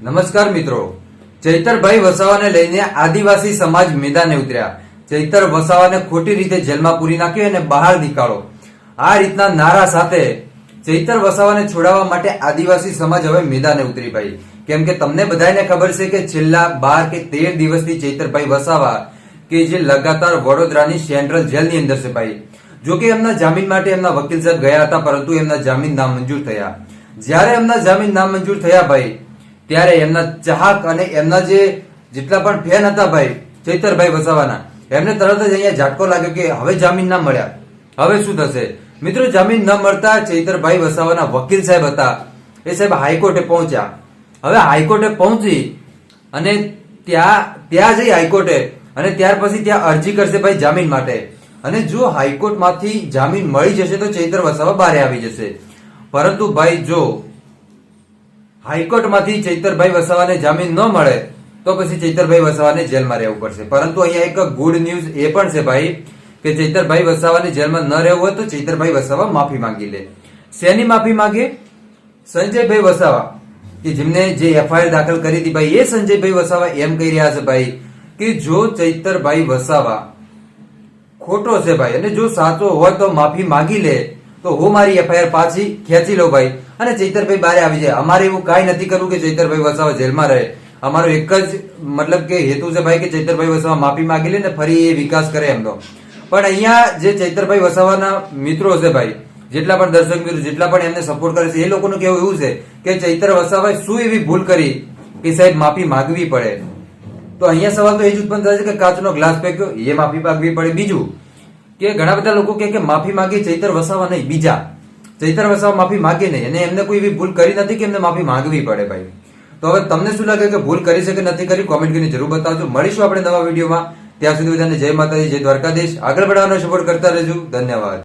નમસ્કાર મિત્રો. ચૈતરભાઈ વસાવાને લઈને આદિવાસી સમાજ મેદાને ઉતર્યા. ચૈતર વસાવાને ખોટી રીતે જેલમાં પૂરી નાખ્યો અને બહાર નીકાળો આ રીતના નારા સાથે ચૈતર વસાવાને છોડાવવા માટે આદિવાસી સમાજ હવે મેદાને ઉતરી પડી કેમ કે તમને બધાને ખબર છે કે છેલ્લા બાર કે તેર દિવસથી ચૈતરભાઈ વસાવા કે જે લગાતાર વડોદરાની સેન્ટ્રલ જેલની અંદર છે ભાઈ. જો કે એમના જામીન માટે એમના વકીલ સાહેબ ગયા હતા, પરંતુ એમના જામીન નામંજૂર થયા. જ્યારે એમના જામીન નામંજૂર થયા ભાઈ ત્યારે એમના ચાહક અને એમના જે જેટલા પણ ફેન હતા ભાઈ, ચૈતરભાઈ વસાવાના, એમને તરત જ અહીંયા ઝાટકો લાગ્યો કે હવે જામીન ના મળ્યા. હવે શું થશે? મિત્રો, જામીન ન મળતા ચૈતરભાઈ વસાવાના વકીલ સાહેબ હતા. એ સાહેબ હાઈકોર્ટે પહોંચ્યા. હવે હાઈકોર્ટે પહોંચી અને ત્યાં ત્યાં જઈ હાઈકોર્ટે અને ત્યાર પછી ત્યાં અરજી કરશે ભાઈ જામીન માટે. અને જો હાઈકોર્ટમાંથી જામીન મળી જશે તો ચૈતર વસાવા બહાર આવી જશે. પરંતુ ભાઈ, જો હાઈકોર્ટમાંથી ચૈતરભાઈ વસાવાને જામીન ન મળે, તો પછી ચૈતરભાઈ વસાવાને જેલમાં રહેવું પડશે. પરંતુ અહીંયા એક ગુડ ન્યૂઝ એ પણ છે ભાઈ, કે ચૈતરભાઈ વસાવાને જેલમાં ન રહેવું હોય તો ચૈતરભાઈ વસાવા માફી માંગી લે. શેની માફી માંગે? સંજયભાઈ વસાવા, કે જેમને જે એફઆઈઆર દાખલ કરી હતી ભાઈ, એ સંજયભાઈ વસાવા એમ કહી રહ્યા છે ભાઈ, કે જો ચૈતરભાઈ વસાવા ખોટો છે ભાઈ, અને જો સાચો હોય તો માફી માંગી લે, તો હું મારી એફઆઈઆર પાછી ખેંચી લઉં ભાઈ. અને ચૈતરભાઈ બારે આવી જાય. અમારે એવું કાંઈ નથી કરવું કે ચૈતરભાઈ વસાવા જેલમાં રહે. અમારો એક જ મતલબ કે હેતુ છે ભાઈ કે ચૈતરભાઈ વસાવા માફી માગી લે ને ફરી એ વિકાસ કરે એમનો. પણ અહીંયા જે ચૈતરભાઈ વસાવાના મિત્રો છે ભાઈ, જેટલા પણ દર્શક મિત્રો, જેટલા પણ એમને સપોર્ટ કરે છે, એ લોકોનું કેવું એવું છે કે ચૈતર વસાવાએ શું એવી ભૂલ કરી કે સાહેબ માફી માગવી પડે? તો અહીંયા સવાલ તો એ જ ઉત્પન્ન થાય છે કે કાચનો ગ્લાસ ફેંક્યો, એ માફી માગવી પડે. બીજું કે ઘણા બધા લોકો કે માફી માંગી ચૈતર વસાવા નહીં, બીજા. ચૈતર વસાવા માફી માંગે નહીં. અને એમને કોઈ એવી ભૂલ કરી નથી કે એમને માફી માંગવી પડે ભાઈ. તો હવે તમને શું લાગે કે ભૂલ કરી છે કે નથી કરી? કોમેન્ટ કરીને જરૂર બતાવજો. મળીશું આપણે નવા વિડીયોમાં. ત્યાં સુધી બધાને જય માતાજી, જય દ્વારકાધીશ. આગળ बढ़ाવાનો સપોર્ટ કરતા રહેજો. ધન્યવાદ.